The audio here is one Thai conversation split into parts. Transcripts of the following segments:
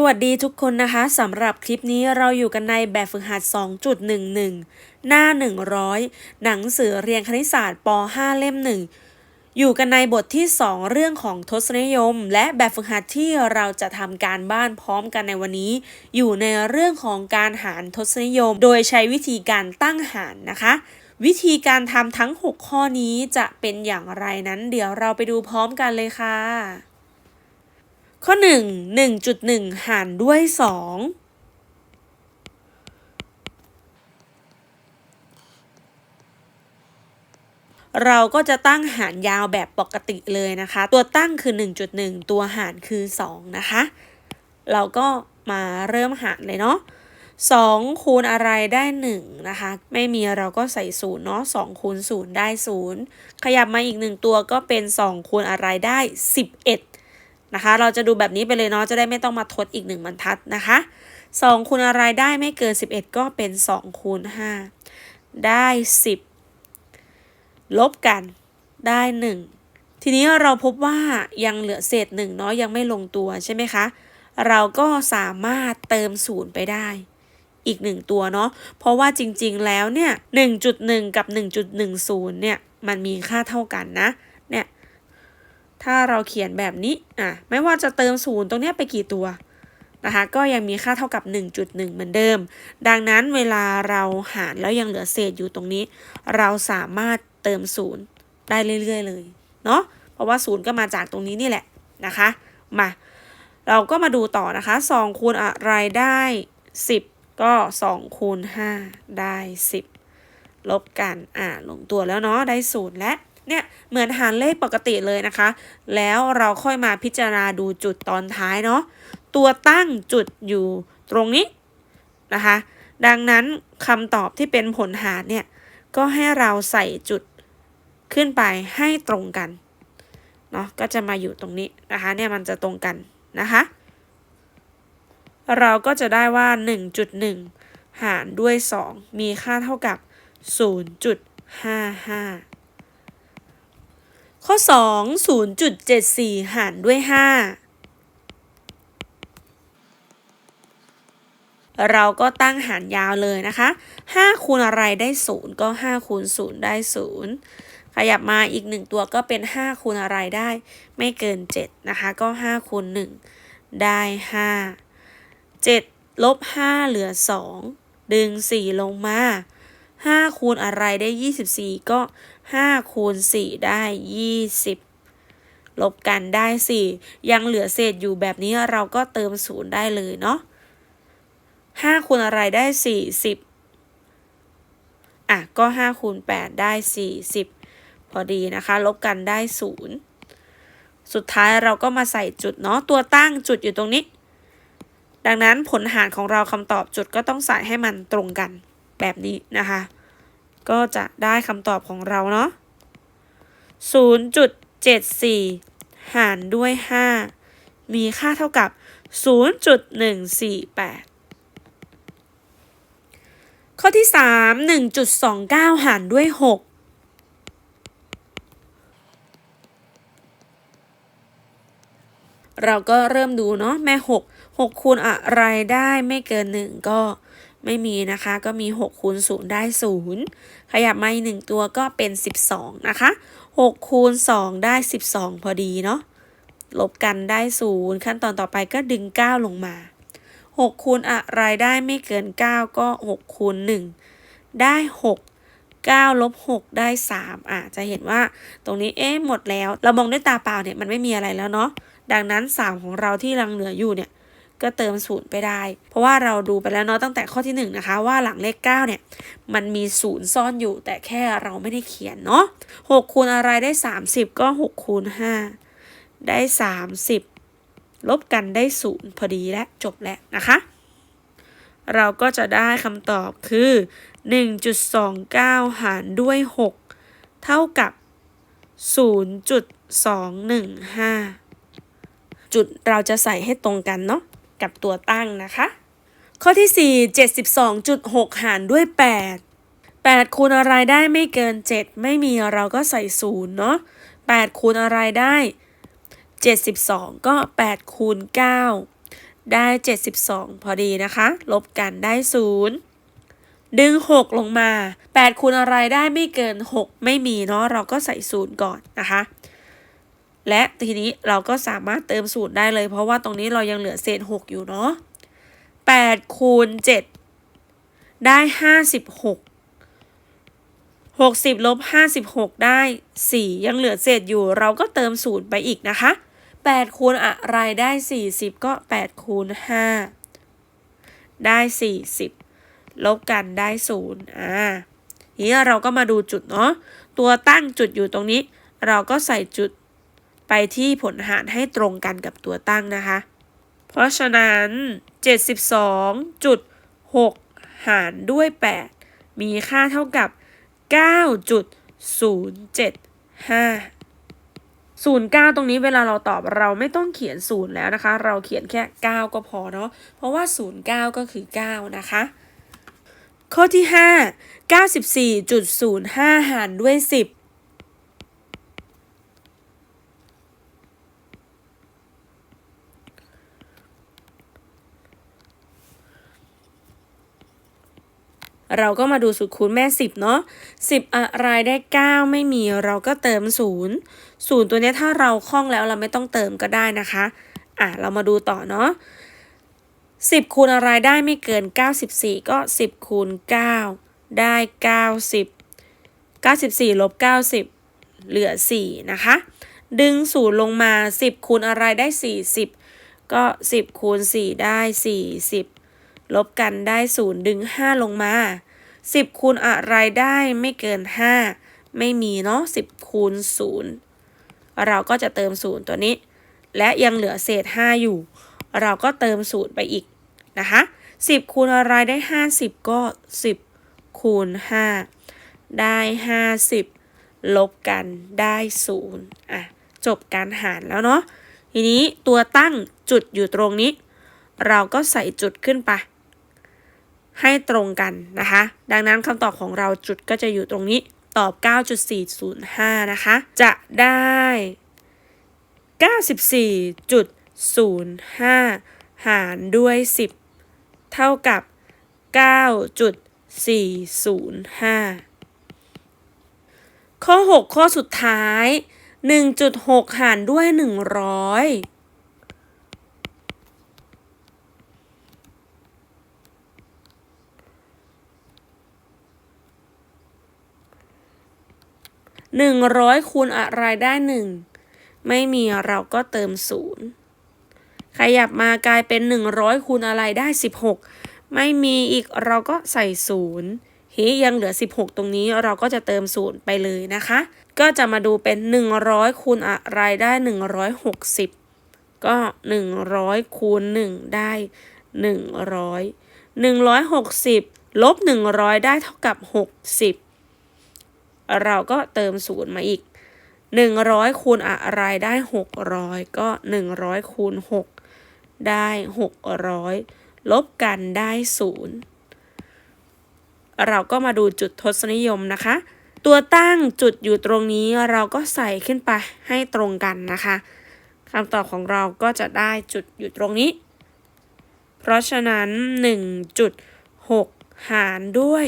สวัสดีทุกคนนะคะสำหรับคลิปนี้เราอยู่กันในแบบฝึกหัด 2.11 หน้า 100 หนังสือเรียนคณิตศาสตร์ป .5 เล่ม 1 อยู่กันในบทที่ 2 เรื่องของทศนิยม และแบบฝึกหัดที่เราจะทำการบ้านพร้อมกันในวันนี้ อยู่ในเรื่องของการหารทศนิยม โดยใช้วิธีการตั้งหารนะคะ วิธีการทำทั้ง 6 ข้อนี้จะเป็นอย่างไรนั้น เดี๋ยวเราไปดูพร้อมกันเลยค่ะ ข้อ 1 1.1 หารด้วย 2เราก็จะตั้งหารยาวแบบปกติเลยนะคะ ตัวตั้งคือ 1.1 ตัวหารคือ 2 นะคะ เราก็มาเริ่มหารเลยเนาะ2คูณอะไรได้ 1 นะคะ ไม่มีเราก็ใส่0เนาะ2คูณ0ได้ 0 ขยับมาอีก 1 ตัวก็เป็น 2 คูณอะไรได้ 11 นะคะ เราจะดูแบบนี้ไปเลยเนาะจะได้ไม่ต้องมาทดอีก1บรรทัดนะคะ2คูณอะไรได้ไม่เกิน 11 ก็เป็น2คูณ5ได้ 10 ลบกันได้ 1 ทีนี้เราพบว่ายังเหลือเศษ1เนาะยังไม่ลงตัวใช่ไหมคะเราก็สามารถเติม0ไปได้อีก 1 ตัวเนาะ เพราะว่าจริงๆ แล้วเนี่ย 1.1 กับ 1.10 เนี่ย มันมีค่าเท่ากันนะ ถ้าเราเขียนแบบนี้อะไม่ว่าจะเติม0ตรงเนี้ยไปกี่ตัวนะคะก็ยังมีค่าเท่ากับ 1.1 เหมือนเดิม ดังนั้นเวลาเราหารแล้วยังเหลือเศษอยู่ตรงนี้ เราสามารถเติม0ได้เรื่อย ๆ เลยเนาะเพราะว่า0ก็มาจากตรงนี้นี่แหละนะคะมาเราก็มาดูต่อนะคะ 2 คูณอะไรได้ 10 ก็ 2 คูณ 5 ได้ 10 ลบกันอ่าลงตัวแล้วเนาะได้0และ เนี่ยเหมือนหารเลขปกติเลยนะคะ แล้วเราค่อยมาพิจารณาดูจุดตอนท้ายเนาะตัวตั้งจุดอยู่ตรงนี้นะคะ ดังนั้นคำตอบที่เป็นผลหารเนี่ยก็ให้เราใส่จุดขึ้นไปให้ตรงกันเนาะก็จะมาอยู่ตรงนี้นะคะเนี่ยมันจะตรงกันนะคะ เราก็จะได้ว่า 1.1 หารด้วย 2 มีค่าเท่ากับ 0.55 ข้อ 2 0.74 หารด้วย 5 เราก็ตั้งหารยาวเลยนะคะ 5 คูณอะไรได้ 0 ก็ 5 คูณ 0 ได้ 0 ขยับมาอีก 1 ตัวก็เป็น 5 คูณอะไรได้ ไม่เกิน 7 นะคะ ก็ 5 คูณ 1 ได้ 5 7 ลบ 5 เหลือ 2 ดึง 4 ลงมา 5 คูณอะไรได้ 24 ก็ 5คูณ4ได้ 20 ลบกันได้ 4 ยังเหลือเศษอยู่แบบนี้เราก็เติม 0 ได้เลยเนาะ5คูณอะไรได้ 40 อะ ก็ 5 คูณ 8 ได้ 40 พอดีนะคะ ลบกันได้ 0 สุดท้ายเราก็มาใส่จุดเนาะ ตัวตั้งจุดอยู่ตรงนี้ ดังนั้นผลหารของเราคำตอบจุดก็ต้องใส่ให้มันตรงกันแบบนี้นะคะ ก็จะได้คำตอบของเราเนาะ0.74 หารด้วย 5 มีค่าเท่ากับ 0.148 ข้อที่ 3 1.29 หารด้วย 6เราก็เริ่มดูเนาะแม่ 6 6คูณอะไรได้ไม่เกิน 1 ก็ ไม่มีนะคะก็มี6คูณ0ได้ 0 ขยับมาอีก1ตัวก็เป็น 12 นะคะ6คูณ2ได้ 12 พอดีเนาะลบกันได้ 0 ขั้นตอนต่อไปก็ดึง 9 ลงมา 6 คูณอะไรได้ไม่เกิน 9 ก็6คูณ1ได้ 6 9ลบ6ได้ 3 อะ จะเห็นว่าตรงนี้เอ๊ะหมดแล้ว เรามองด้วยตาเปล่าเนี่ยมันไม่มีอะไรแล้วเนาะ ดังนั้น 3 ของเราที่ลังเหลืออยู่เนี่ย ก็เติมศูนย์ไปได้ เพราะว่าเราดูไปแล้วเนาะตั้งแต่ข้อที่1นนะคะว่าหลังเลข9เนี่ยมันมีศูนย์ซ่อนอยู่ แต่แค่เราไม่ได้เขียนเนาะ6คูณอะไรได้ 30 ก็6คูณ5ได้ 30 ลบกันได้ศูนย์พอดีและจบแล้วนะคะ เราก็จะได้คำตอบคือ 1.29 หารด้วย 6 เท่ากับ 0.215 จุดเราจะใส่ให้ตรงกันเนาะ กับตัวตั้งนะคะ ข้อที่ 4 72.6 หารด้วย 8 8 คูณอะไรได้ไม่เกิน 7 ไม่มีเราก็ใส่0เนาะ8คูณอะไรได้ 72 ก็ 8 คูณ 9 ได้ 72 พอดีนะคะ ลบกันได้ 0ดึง 6 ลงมา 8 คูณอะไรได้ไม่เกิน 6 ไม่มีเนาะเราก็ใส่0ก่อนนะคะ และทีนี้เราก็สามารถเติมศูนย์ได้เลย เพราะว่าตรงนี้เรายังเหลือเศษ 6 อยู่เนาะ8คูณ7 ได้ 56 60ลบ56 ได้ 4 ยังเหลือเศษอยู่ เราก็เติมศูนย์ไปอีกนะคะ 8 คูณอะไรได้ 40 ก็ 8 คูณ 5 ได้ 40 ลบกันได้ 0 อ่านี้เราก็มาดูจุดเนาะ ตัวตั้งจุดอยู่ตรงนี้ เราก็ใส่จุด ไปที่ผลหารให้ตรงกันกับตัวตั้งนะคะ เพราะฉะนั้น 72.6 หารด้วย 8 มีค่าเท่ากับ 9.075 09 ตรงนี้เวลาเราตอบเราไม่ต้องเขียน0แล้วนะคะ เราเขียนแค่ 9 ก็พอเนาะเพราะว่า 09 ก็คือ 9 นะคะ ข้อที่ 5 94.05 หารด้วย 10 เราก็มาดูสูตรคูณแม่ 10 เนาะ10 อะไรได้ 9 ไม่มีเราก็เติม 0 0 ตัวนี้ถ้าเราคล่องแล้วเราไม่ต้องเติมก็ได้นะคะ อะ เรามาดูต่อเนาะ10 คูณอะไรได้ไม่เกิน 94 ก็ 10 คูณ 9 ได้ 90 94ลบ90 เหลือ 4 นะคะ ดึง 0 ลงมา 10 คูณอะไรได้ 40 ก็ 10 คูณ 4 ได้ 40 ลบกันได้0ดึง5ลงมา10คูณอะไรได้ไม่เกิน5ไม่มีเนาะ10คูณ0เราก็จะเติม0ตัวนี้ และยังเหลือเศษ5อยู่ เราก็เติม0ไปอีกนะคะ10คูณอะไรได้50ก็10คูณ5ได้50ลบกันได้0อะจบการหารแล้วเนาะทีนี้ตัวตั้งจุดอยู่ตรงนี้ เราก็ใส่จุดขึ้นไป ให้ตรงกันนะคะ ดังนั้นคำตอบของเราจุดก็จะอยู่ตรงนี้ตอบ 9.405 นะคะ จะได้ 94.05 หารด้วย 10 เท่ากับ 9.405 ข้อ 6 ข้อสุดท้าย 1.6 หารด้วย 100 หนึ่งร้อยคูณอะไรได้หนึ่งไม่มีเราก็เติมศูนย์ขยับมากลายเป็นหนึ่งร้อยคูณอะไรได้สิบหกไม่มีอีกเราก็ใส่ศูนย์เฮยังเหลือ 16 ตรงนี้เราก็จะเติมศูนย์ไปเลยนะคะ ก็จะมาดูเป็น 100 คูณอะไรได้ 160 ก็ 100 คูณ 1 ได้ 100 160 ลบ 100 ได้เท่ากับ 60 เราก็เติมศูนย์มาอีก 100 คูณอะไรได้ 600 ก็ 100 คูณ 6 ได้ 600 ลบกันได้0เราก็มาดูจุดทศนิยมนะคะ ตัวตั้งจุดอยู่ตรงนี้เราก็ใส่ขึ้นไปให้ตรงกันนะคะคำตอบของเราก็จะได้จุดอยู่ตรงนี้ เพราะฉะนั้น 1.6 หารด้วย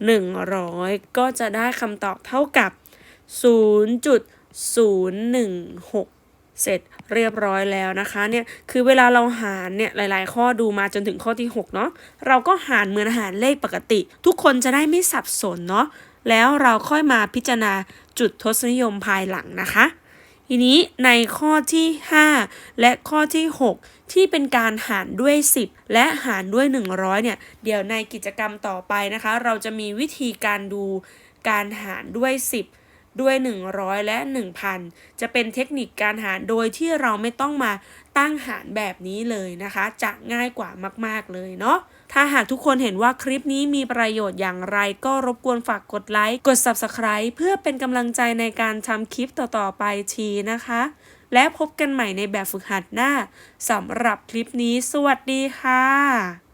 100 ก็จะได้คำตอบเท่ากับ 0.016 เสร็จเรียบร้อยแล้วนะคะเนี่ยคือเวลาเราหารเนี่ยหลาย ๆ ข้อดูมาจนถึงข้อที่ 6 เนาะเราก็หารเหมือนหารเลขปกติ ทุกคนจะได้ไม่สับสนเนาะแล้วเราค่อยมาพิจารณาจุดทศนิยมภายหลังนะคะ ทีนี้ในข้อที่ 5 และข้อที่ 6 ที่เป็นการหารด้วย 10 และหารด้วย 100เนี่ยเดี๋ยวในกิจกรรมต่อไปนะคะ เราจะมีวิธีการดูการหารด้วย 10ด้วย 100 และ 1,000 จะเป็นเทคนิคการหารโดยที่เราไม่ต้องมาตั้งหารแบบนี้เลยนะคะ จะง่ายกว่ามาก ๆ เลยเนาะ ถ้าหากทุกคนเห็นว่าคลิปนี้มีประโยชน์อย่างไร ก็รบกวนฝากกดไลค์ กด Subscribe เพื่อเป็นกำลังใจในการทำคลิปต่อๆไปทีนะคะ และพบกันใหม่ในแบบฝึกหัดหน้าสำหรับคลิปนี้ สวัสดีค่ะ